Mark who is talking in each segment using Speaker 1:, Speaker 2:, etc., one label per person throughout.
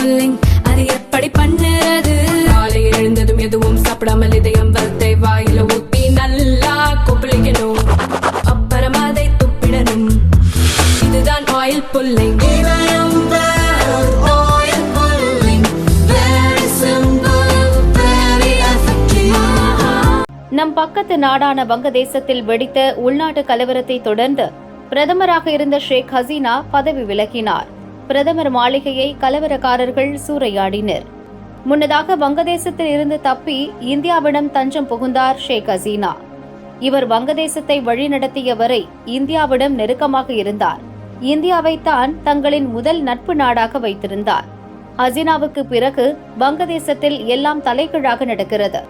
Speaker 1: Pulling அது எப்படி பண்ணுறது? காலை எழுந்ததும் எதுவும் சாப்பிடாமல் இதயம் வளர்த்தை வாயில ஊத்தி நல்லா கொப்பளிக்கணும். அப்புறம் அதை துப்பிடணும். இதுதான் ஆயில் புல்லிங்
Speaker 2: நம் பக்கத்து நாடான வங்கதேசத்தில் வெடித்த உள்நாட்டு கலவரத்தை தொடர்ந்து பிரதமராக இருந்த ஷேக் ஹசீனா பதவி விலகினார். பிரதமர் மாளிகையை கலவரக்காரர்கள் சூறையாடினர். முன்னதாக வங்கதேசத்தில் இருந்து தப்பி இந்தியாவிடம் தஞ்சம் புகுந்தார் ஷேக் ஹசீனா. இவர் வங்கதேசத்தை வழிநடத்திய வரை இந்தியாவிடம் நெருக்கமாக இருந்தார். இந்தியாவைத்தான் தங்களின் முதல் நட்பு நாடாக வைத்திருந்தார். ஹசீனாவுக்கு பிறகு வங்கதேசத்தில் எல்லாம் தலைகீழாக நடக்கிறது.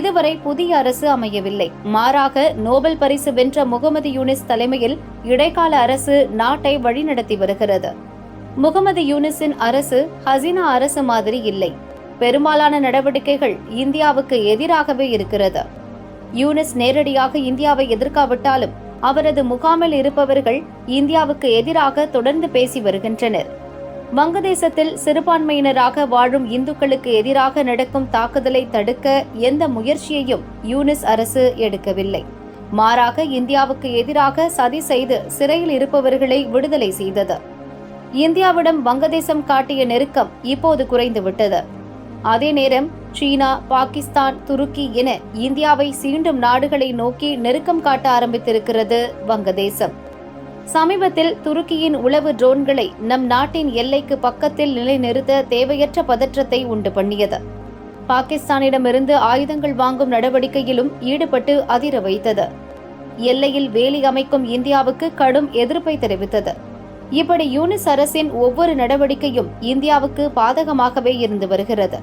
Speaker 2: இதுவரை புதிய அரசு அமையவில்லை. மாறாக நோபல் பரிசு வென்ற முகமது யூனிஸ் தலைமையில் இடைக்கால அரசு நாட்டை வழிநடத்தி வருகிறது. முகமது யூனிஸின் அரசு ஹசீனா அரசு மாதிரி இல்லை. பெரும்பாலான நடவடிக்கைகள் இந்தியாவுக்கு எதிராகவே இருக்கிறது. யூனிஸ் நேரடியாக இந்தியாவை எதிர்க்காவிட்டாலும் அவரது முகாமில் இருப்பவர்கள் இந்தியாவுக்கு எதிராக தொடர்ந்து பேசி வருகின்றனர். வங்கதேசத்தில் சிறுபான்மையினராக வாழும் இந்துக்களுக்கு எதிராக நடக்கும் தாக்குதலை தடுக்க எந்த முயற்சியையும் யூனிஸ் அரசு எடுக்கவில்லை. மாறாக இந்தியாவுக்கு எதிராக சதி செய்து சிறையில் இருப்பவர்களை விடுதலை செய்தது. இந்தியாவிடம் வங்கதேசம் காட்டிய நெருக்கம் இப்போது குறைந்துவிட்டது. அதே நேரம் சீனா பாகிஸ்தான் துருக்கி என இந்தியாவை சீண்டும் நாடுகளை நோக்கி நெருக்கம் காட்ட ஆரம்பித்திருக்கிறது வங்கதேசம். சமீபத்தில் துருக்கியின் உளவு ட்ரோன்களை நம் நாட்டின் எல்லைக்கு பக்கத்தில் நிலைநிறுத்த தேவையற்ற பதற்றத்தை உண்டு பண்ணியது. பாகிஸ்தானிடமிருந்து ஆயுதங்கள் வாங்கும் நடவடிக்கையிலும் ஈடுபட்டு அதிர வைத்தது. எல்லையில் வேலி அமைக்கும் இந்தியாவுக்கு கடும் எதிர்ப்பை தெரிவித்தது. இப்படி யூனிஸ் அரசின் ஒவ்வொரு நடவடிக்கையும் இந்தியாவுக்கு பாதகமாகவே இருந்து வருகிறது.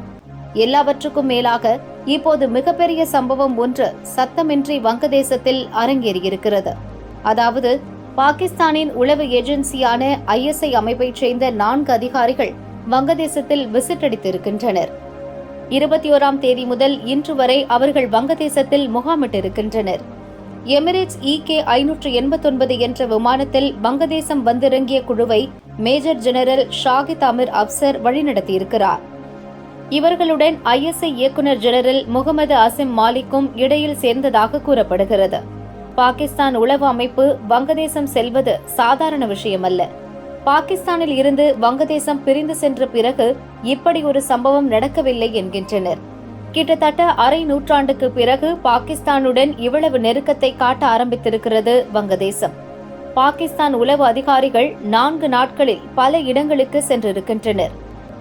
Speaker 2: எல்லாவற்றுக்கும் மேலாக இப்போது மிகப்பெரிய சம்பவம் ஒன்று சத்தமின்றி வங்கதேசத்தில் அரங்கேறியிருக்கிறது. அதாவது பாகிஸ்தானின் உளவு ஏஜென்சியான ஐஎஸ்ஐ அமைப்பைச் சேர்ந்த நான்கு அதிகாரிகள் வங்கதேசத்தில் விசிட் அடித்திருக்கின்றனர். இருபத்தி ஓராம் தேதி முதல் இன்று வரை அவர்கள் வங்கதேசத்தில் முகாமிட்டிருக்கின்றனர். எமிரேட்ஸ் இகே ஐநூற்று எண்பத்தொன்பது என்ற விமானத்தில் வங்கதேசம் வந்திறங்கிய குழுவை மேஜர் ஜெனரல் ஷாகித் அமீர் அப்சர் வழிநடத்தியிருக்கிறார். இவர்களுடன் ஐஎஸ்ஐ இயக்குநர் ஜெனரல் முகமது அசிம் மாலிக்கும் இடையில் சேர்ந்ததாக கூறப்படுகிறது. பாகிஸ்தான் உளவு அமைப்பு வங்கதேசம் செல்வது சாதாரண விஷயமல்ல. பாகிஸ்தானில் இருந்து வங்கதேசம் பிரிந்து சென்ற பிறகு இப்படி ஒரு சம்பவம் நடக்கவில்லை என்கின்றனர். கிட்டத்தட்ட அரை நூற்றாண்டுக்கு பிறகு பாகிஸ்தானுடன் இவ்வளவு நெருக்கத்தை காட்ட ஆரம்பித்திருக்கிறது வங்கதேசம். பாகிஸ்தான் உளவு அதிகாரிகள் நான்கு நாட்களில் பல இடங்களுக்கு சென்றிருக்கின்றனர்.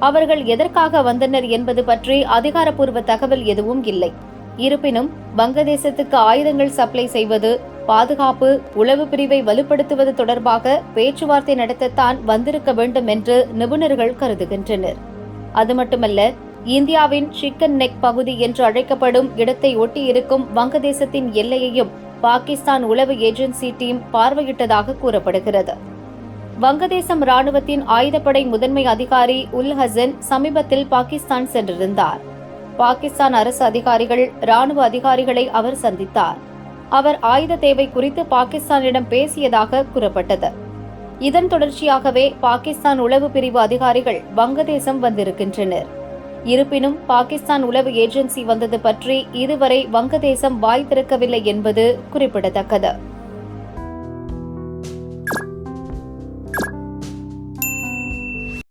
Speaker 2: அவர்கள் எதற்காக வந்தனர் என்பது பற்றி அதிகாரப்பூர்வ தகவல் எதுவும் இல்லை. இருப்பினும் வங்கதேசத்துக்கு ஆயுதங்கள் சப்ளை செய்வது பாதுகாப்பு உளவு பிரிவை வலுப்படுத்துவது தொடர்பாக பேச்சுவார்த்தை நடத்தத்தான் வந்திருக்க வேண்டும் என்று நிபுணர்கள் கருதுகின்றனர். அது மட்டுமல்ல இந்தியாவின் சிக்கன் நெக் பகுதி என்று அழைக்கப்படும் இடத்தை ஒட்டியிருக்கும் வங்கதேசத்தின் எல்லையையும் பாகிஸ்தான் உளவு ஏஜென்சி டீம் பார்வையிட்டதாக கூறப்படுகிறது. வங்கதேசம் ராணுவத்தின் ஆயுதப்படை முதன்மை அதிகாரி உல் ஹசன் சமீபத்தில் பாகிஸ்தான் சென்றிருந்தார். பாகிஸ்தான் அரசு அதிகாரிகள் ராணுவ அதிகாரிகளை அவர் சந்தித்தார். அவர் ஆயுத தேவை குறித்து பாகிஸ்தானிடம் பேசியதாக கூறப்பட்டது. இதன் தொடர்ச்சியாகவே பாகிஸ்தான் உளவு பிரிவு அதிகாரிகள் வங்கதேசம் வந்திருக்கின்றனர். இருப்பினும் பாகிஸ்தான் உளவு ஏஜென்சி வந்தது பற்றி இதுவரை வங்கதேசம் வாய் திறக்கவில்லை என்பது குறிப்பிடத்தக்கது.